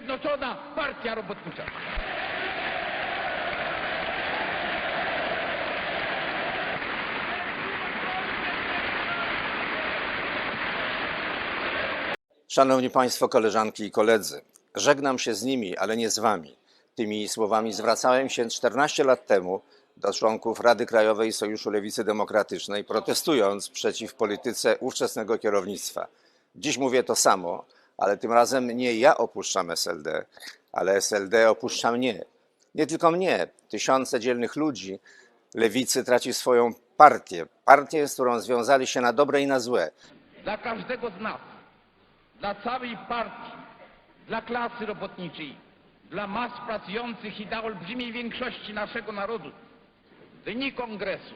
Zjednoczona Partia Robotnicza. Szanowni Państwo, koleżanki i koledzy, żegnam się z nimi, ale nie z Wami. Tymi słowami zwracałem się 14 lat temu do członków Rady Krajowej Sojuszu Lewicy Demokratycznej, protestując przeciw polityce ówczesnego kierownictwa. Dziś mówię to samo, ale tym razem nie ja opuszczam SLD, ale SLD opuszcza mnie. Nie tylko mnie, tysiące dzielnych ludzi lewicy traci swoją partię. Partię, z którą związali się na dobre i na złe. dla każdego z nas, dla całej partii, dla klasy robotniczej, dla mas pracujących i dla olbrzymiej większości naszego narodu. Dni kongresu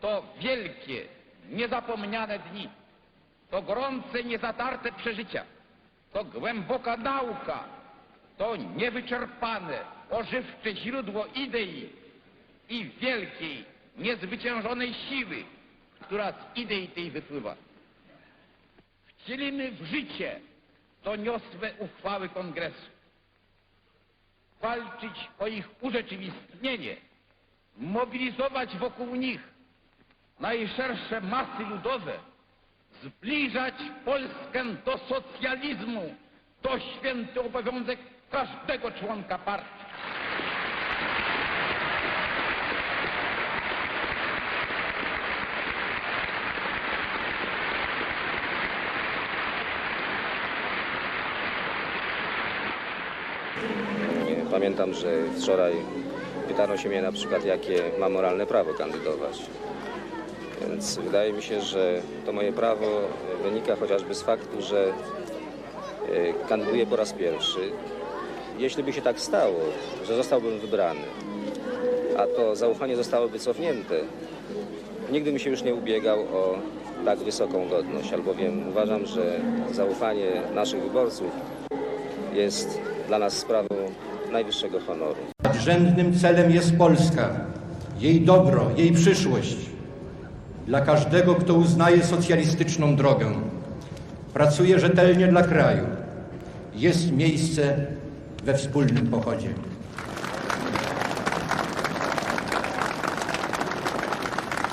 to wielkie, niezapomniane dni. To gorące, niezatarte przeżycia. To głęboka nauka. To niewyczerpane, ożywcze źródło idei i wielkiej, niezwyciężonej siły, która z idei tej wypływa wcielimy w życie doniosłe uchwały Kongresu. Walczyć o ich urzeczywistnienie, mobilizować wokół nich najszersze masy ludowe, zbliżać Polskę do socjalizmu, to święty obowiązek każdego członka partii. Pamiętam, że wczoraj pytano się mnie na przykład, jakie mam moralne prawo kandydować. Więc wydaje mi się, że to moje prawo wynika chociażby z faktu, że e, kandyduję po raz pierwszy. Jeśli by się tak stało, że zostałbym wybrany, a to zaufanie zostałoby cofnięte, nigdy bym się już nie ubiegał o tak wysoką godność, albowiem uważam, że zaufanie naszych wyborców jest dla nas sprawą najwyższego honoru. Nadrzędnym celem jest Polska, jej dobro, jej przyszłość. Dla każdego, kto uznaje socjalistyczną drogę, pracuje rzetelnie dla kraju, jest miejsce we wspólnym pochodzie.